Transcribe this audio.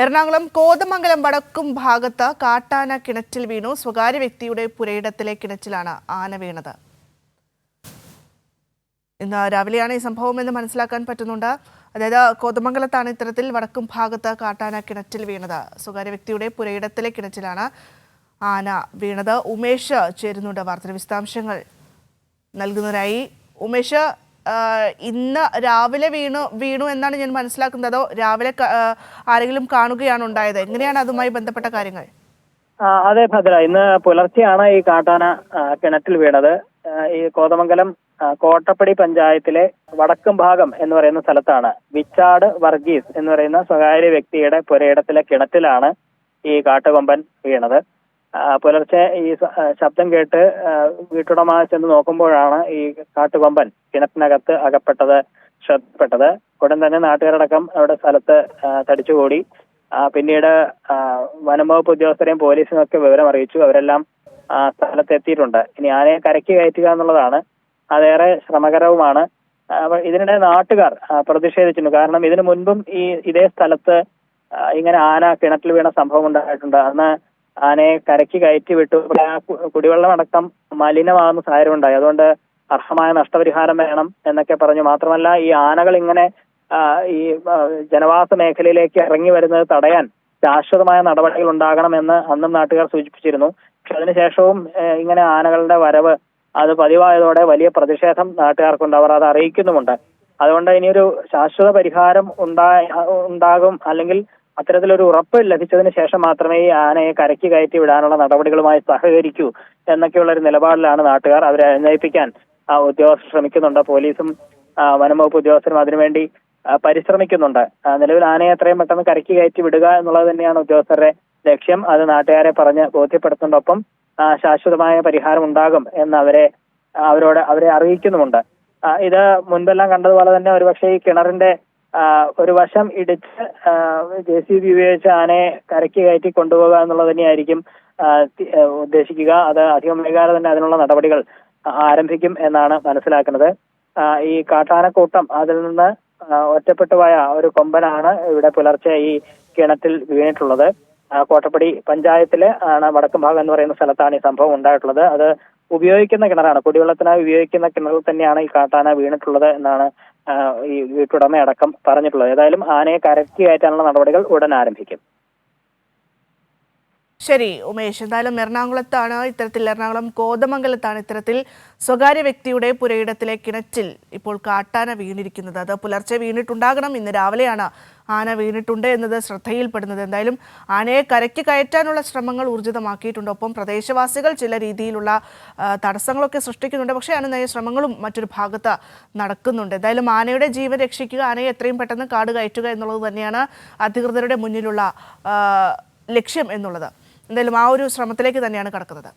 എറണാകുളം കോതമംഗലം വടക്കും ഭാഗത്ത് കാട്ടാന കിണറ്റിൽ വീണു. സ്വകാര്യ വ്യക്തിയുടെ പുരയിടത്തിലെ കിണറ്റിലാണ് ആന വീണത്. ഇന്ന് രാവിലെയാണ് ഈ സംഭവം എന്ന് മനസ്സിലാക്കാൻ പറ്റുന്നുണ്ട്. അതായത് കോതമംഗലത്താണ് ഇത്തരത്തിൽ വടക്കും ഭാഗത്ത് കാട്ടാന കിണറ്റിൽ വീണത്. സ്വകാര്യ വ്യക്തിയുടെ പുരയിടത്തിലെ കിണറ്റിലാണ് ആന വീണത്. ഉമേഷ് ചേരുന്നുണ്ട് വാർത്തയുടെ വിശദാംശങ്ങൾ നൽകുന്നതിനായി. ഉമേഷ് ഇന്ന് രാവിലെ വീണു വീണു എന്നാണ് ഞാൻ മനസ്സിലാക്കുന്നത്. അതോ രാവിലെ ആരെങ്കിലും കാണുകയാണ് ഉണ്ടായത്. എങ്ങനെയാണ് അതുമായി ബന്ധപ്പെട്ട കാര്യങ്ങൾ? അതെ ഭദ്ര. ഇന്ന് പുലർച്ചെയാണ് ഈ കാട്ടാന കിണറ്റിൽ വീണത്. ഈ കോതമംഗലം കോട്ടപ്പടി പഞ്ചായത്തിലെ വടക്കും ഭാഗം എന്ന് പറയുന്ന സ്ഥലത്താണ്. വിച്ചാട് വർഗീസ് എന്ന് പറയുന്ന സ്വകാര്യ വ്യക്തിയുടെ പുരയിടത്തിലെ കിണറ്റിലാണ് ഈ കാട്ടുകൊമ്പൻ വീണത്. പുലർച്ചെ ഈ ശബ്ദം കേട്ട് വീട്ടുടമ ചെന്ന് നോക്കുമ്പോഴാണ് ഈ കാട്ടുകൊമ്പൻ കിണറ്റിനകത്ത് അകപ്പെട്ടത് ശ്രദ്ധപ്പെട്ടത്. ഉടൻ തന്നെ നാട്ടുകാരടക്കം അവിടെ സ്ഥലത്ത് തടിച്ചുകൂടി. പിന്നീട് വനംവകുപ്പ് ഉദ്യോഗസ്ഥരെയും പോലീസിനും ഒക്കെ വിവരം അറിയിച്ചു. അവരെല്ലാം സ്ഥലത്തെത്തിയിട്ടുണ്ട്. ഇനി ആനയെ കരക്കി കയറ്റുക എന്നുള്ളതാണ് അതേറെ ശ്രമകരവുമാണ്. ഇതിനിടെ നാട്ടുകാർ പ്രതിഷേധിച്ചിരുന്നു കാരണം ഇതിനു മുൻപും ഈ ഇതേ സ്ഥലത്ത് ഇങ്ങനെ ആന കിണറ്റിൽ വീണ സംഭവം ഉണ്ടായിട്ടുണ്ട്. അന്ന് ആനയെ കരയ്ക്ക് കയറ്റി വിട്ടു. ഇവിടെ ആ കുടിവെള്ളം അടക്കം മലിനമാകുന്ന സാഹചര്യം ഉണ്ടായി. അതുകൊണ്ട് അർഹമായ നഷ്ടപരിഹാരം വേണം എന്നൊക്കെ പറഞ്ഞു. മാത്രമല്ല ഈ ആനകൾ ഇങ്ങനെ ഈ ജനവാസ മേഖലയിലേക്ക് ഇറങ്ങി വരുന്നത് തടയാൻ ശാശ്വതമായ നടപടികൾ ഉണ്ടാകണം എന്ന് അന്നും നാട്ടുകാർ സൂചിപ്പിച്ചിരുന്നു. പക്ഷെ അതിനുശേഷവും ഇങ്ങനെ ആനകളുടെ വരവ് അത് പതിവായതോടെ വലിയ പ്രതിഷേധം നാട്ടുകാർക്കുണ്ട്. അവർ അത് അറിയിക്കുന്നുമുണ്ട്. അതുകൊണ്ട് ഇനിയൊരു ശാശ്വത പരിഹാരം ഉണ്ടാ ഉണ്ടാകും അല്ലെങ്കിൽ അത്തരത്തിലൊരു ഉറപ്പ് ലഭിച്ചതിന് ശേഷം മാത്രമേ ഈ ആനയെ കരയ്ക്ക് കയറ്റി വിടാനുള്ള നടപടികളുമായി സഹകരിക്കൂ എന്നൊക്കെയുള്ള ഒരു നിലപാടിലാണ് നാട്ടുകാർ അവരെ അനുനയിപ്പിക്കാൻ ഉദ്യോഗസ്ഥർ ശ്രമിക്കുന്നുണ്ട്. പോലീസും വനംവകുപ്പ് വനം വകുപ്പ് ഉദ്യോഗസ്ഥരും അതിനുവേണ്ടി പരിശ്രമിക്കുന്നുണ്ട്. നിലവിൽ ആനയെ എത്രയും പെട്ടെന്ന് കരയ്ക്ക് കയറ്റി വിടുക എന്നുള്ളത് തന്നെയാണ് ഉദ്യോഗസ്ഥരുടെ ലക്ഷ്യം. അത് നാട്ടുകാരെ പറഞ്ഞ് ബോധ്യപ്പെടുത്തുന്നതോടൊപ്പം ശാശ്വതമായ പരിഹാരം ഉണ്ടാകും എന്ന് അവരെ അവരോട് അവരെ അറിയിക്കുന്നുമുണ്ട്. ഇത് മുൻപെല്ലാം കണ്ടതുപോലെ തന്നെ ഒരുപക്ഷെ ഈ കിണറിന്റെ ഒരു വശം ഇടിച്ച് ജെ സി ബി ഉപയോഗിച്ച് ആനയെ കരയ്ക്ക് കയറ്റി കൊണ്ടുപോകുക എന്നുള്ളത് തന്നെയായിരിക്കും ഉദ്ദേശിക്കുക. അത് അധികം വൈകാതെ തന്നെ അതിനുള്ള നടപടികൾ ആരംഭിക്കും എന്നാണ് മനസ്സിലാക്കുന്നത്. ഈ കാട്ടാനക്കൂട്ടം അതിൽ നിന്ന് ഒറ്റപ്പെട്ടുപോയ ഒറ്റപ്പെട്ടു പോയ ഒരു കൊമ്പനാണ് ഇവിടെ പുലർച്ചെ ഈ കിണറ്റിൽ വീണിട്ടുള്ളത്. കോട്ടപ്പടി പഞ്ചായത്തിലെ ആണ് വടക്കും ഭാഗം എന്ന് പറയുന്ന സ്ഥലത്താണ് ഈ സംഭവം ഉണ്ടായിട്ടുള്ളത്. അത് ഉപയോഗിക്കുന്ന കിണറാണ്. കുടിവെള്ളത്തിനായി ഉപയോഗിക്കുന്ന കിണറിൽ തന്നെയാണ് ഈ കാട്ടാന വീണിട്ടുള്ളത് എന്നാണ് ആ, ഈ വീട്ടുടമ അടക്കം പറഞ്ഞിട്ടുള്ളത്. ഏതായാലും ആനയെ കരക്കി കയറ്റാനുള്ള നടപടികൾ ഉടൻ ആരംഭിക്കും. ശരി ഉമേഷ്. എന്തായാലും എറണാകുളത്താണ് ഇത്തരത്തിൽ എറണാകുളം കോതമംഗലത്താണ് ഇത്തരത്തിൽ സ്വകാര്യ വ്യക്തിയുടെ പുരയിടത്തിലെ കിണറ്റിൽ ഇപ്പോൾ കാട്ടാന വീണിരിക്കുന്നത്. അത് പുലർച്ചെ വീണിട്ടുണ്ടാകണം. ഇന്ന് രാവിലെയാണ് ആന വീണിട്ടുണ്ട് എന്നത് ശ്രദ്ധയിൽപ്പെടുന്നത്. എന്തായാലും ആനയെ കരയ്ക്ക് കയറ്റാനുള്ള ശ്രമങ്ങൾ ഊർജിതമാക്കിയിട്ടുണ്ട്. ഒപ്പം പ്രദേശവാസികൾ ചില രീതിയിലുള്ള തടസ്സങ്ങളൊക്കെ സൃഷ്ടിക്കുന്നുണ്ട്. പക്ഷേ അനുനയ ശ്രമങ്ങളും മറ്റൊരു ഭാഗത്ത് നടക്കുന്നുണ്ട്. എന്തായാലും ആനയുടെ ജീവൻ രക്ഷിക്കുക ആനയെ എത്രയും പെട്ടെന്ന് കാട് കയറ്റുക എന്നുള്ളത് തന്നെയാണ് അധികൃതരുടെ മുന്നിലുള്ള ലക്ഷ്യം എന്നുള്ളത്. എന്തായാലും ആ ഒരു ശ്രമത്തിലേക്ക് തന്നെയാണ് കടക്കുന്നത്.